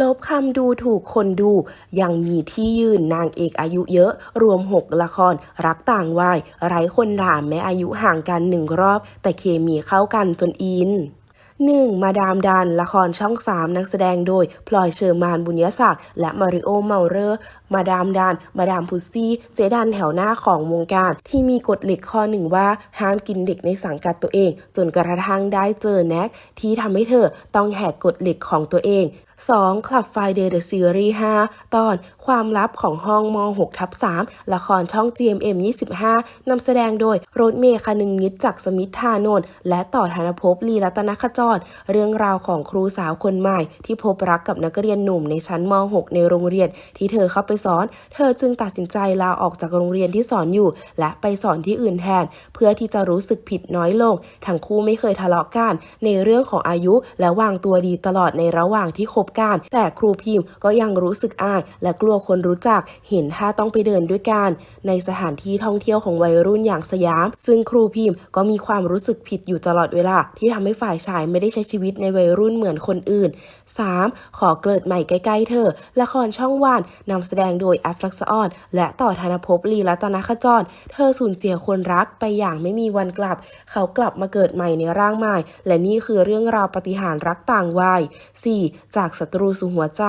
ลบคำดูถูกคนดู ยังมีที่ยืนนางเอกอายุเยอะ รวม 6 ละคร รักต่างวัยไร้คนด่าแม้อายุห่างกันหนึ่งรอบ แต่เคมีเข้ากันจนอิน 1. มาดามดัน ละครช่อง3นักแสดงโดย พลอยเชอร์มานบุญยศักดิ์และมาริโอเมาเรอร์ มาดามดันมาดามพุซซี่ เจดันแถวหน้าของวงการ ที่มีกฎเหล็กข้อหนึ่งว่าห้ามกินเด็กในสังกัดตัวเอง จนกระทั่งได้เจอแน็กที่ทำให้เธอต้องแหกกฎเหล็กของตัวเอง 2. คลับไฟเดย์เดอะซีรีส์5ตอนความลับของห้องม 6 ทับ3ละครช่อง GMM 25นำแสดงโดยโรถเมย์คนึงนิดจากสมิทธานนท์และต่อธนภพลีรัตนขจร เรื่องราวของครูสาวคนใหม่ ที่พบรักกับนักเรียนหนุ่มในชั้นม 6 ในโรงเรียน ที่เธอเข้าไปสอน เธอจึงตัดสินใจลาออกจากโรงเรียนที่สอนอยู่ และไปสอนที่อื่นแทน เพื่อที่จะรู้สึกผิดน้อยลง ทั้งคู่ไม่เคยทะเลาะกันในเรื่องของอายุและวางตัวดีตลอดในระหว่างที่คบกัน แต่ครูพิมพ์ก็ยังรู้สึกอาย และกลัวคนรู้จัก เห็นถ้าต้องไปเดินด้วยกัน ในสถานที่ท่องเที่ยวของวัยรุ่นอย่างสยาม ซึ่งครูพิมพ์ก็มีความรู้สึกผิดอยู่ตลอดเวลา ที่ทำให้ฝ่ายชายไม่ได้ใช้ชีวิตในวัยรุ่นเหมือนคนอื่น 3. ขอเกิดใหม่ใกล้ๆเธอ ละครช่องวันนำแสดงโดยแอฟทักษออน และต่อธนภพลีรัตนขจร เธอสูญเสียคนรักไปอย่างไม่มีวันกลับ เขากลับมาเกิดใหม่ในร่างใหม่ และนี่คือเรื่องราวปฏิหารรักต่างวัย 4. จากศัตรูสู่หัวใจ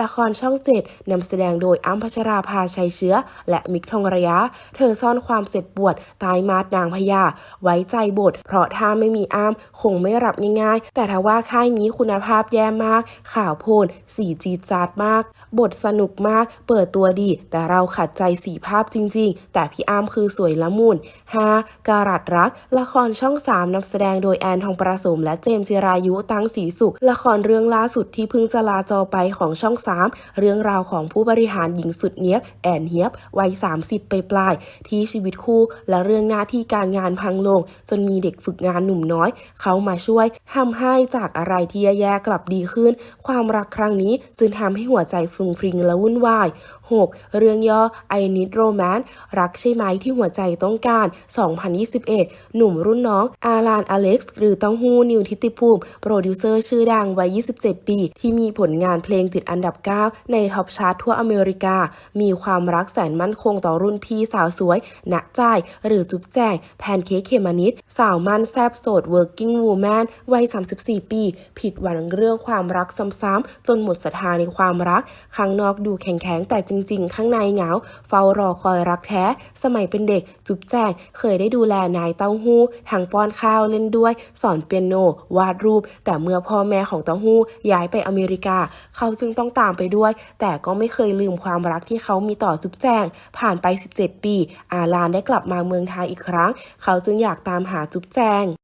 ละครช่อง 7นำแสดงโดยอ้ำพัชราภาชัยเชื้อ และมิกทองระยะ เธอซ่อนความเจ็บปวด ตายมาดนางพญาไว้ใจบท เพราะถ้าไม่มีอ้ำคงไม่รับง่ายๆ แต่ถ้าว่าค่ายนี้คุณภาพแย่มาก ข่าวโพลสีจีจาดมาก บทสนุกมาก เปิดตัวดี แต่เราขัดใจสีภาพจริง ๆ แต่พี่อ้ำคือสวยละมุน 5. การัดรัก ละครช่อง 3นำแสดงโดยแอนทองประสม และเจมส์จิรายุตั้งสีสุข ละครเรื่องล่าสุดที่เพิ่งจะลาจอไปของช่อง 3 เรื่องราวของผู้บริหารหญิงสุดเนี้ยบแอนเฮียบวัย 30 ไปปลาย ที่ชีวิตคู่และเรื่องหน้าที่การงานพังลง จนมีเด็กฝึกงานหนุ่มน้อย เขามาช่วยทำให้จากอะไรที่แย่ๆกลับดีขึ้น ความรักครั้งนี้จึงทำให้หัวใจฟรุงฟริงและวุ่นวาย 6. เรื่องย่อ I Need Romance รักใช่ไหมที่หัวใจต้องการ 2021 หนุ่มรุ่นน้อง อาลานอเล็กซ์ หรือเต้าหู้นิวทิติภูมิ โปรดิวเซอร์ชื่อดังวัย 27 ปี ที่มีผลงานเพลงติดอันดับ 9 ในท็อปชาร์ตทั่วอเมริกา มีความรักแสนมั่นคงต่อรุ่นพี่สาวสวย ณจ่าย หรือจุ๊บแจง แพนเค้กเขมานิด สาวมั่นแซบโสด working woman วัย 34 ปี ผิดหวังเรื่องความรักซ้ำๆจนหมดศรัทธาในความรักข้างนอกดูแข็งๆแต่จริง ๆ ข้างในเหงา เฝ้ารอคอยรักแท้ สมัยเป็นเด็กจุ๊บแจงเคยได้ดูแลนายเต้าหู้ทางป้อนข้าวเล่นด้วย สอนเปียโน วาดรูป แต่เมื่อพ่อแม่ของเต้าหู้ย้ายไปอเมริกา เขาจึงต้องตามไปด้วย แต่ก็ไม่เคยลืมความรักที่เขามีต่อจุ๊บแจง ผ่านไป 17 ปี อาลานได้กลับมาเมืองไทยอีกครั้ง เขาจึงอยากตามหาจุ๊บแจง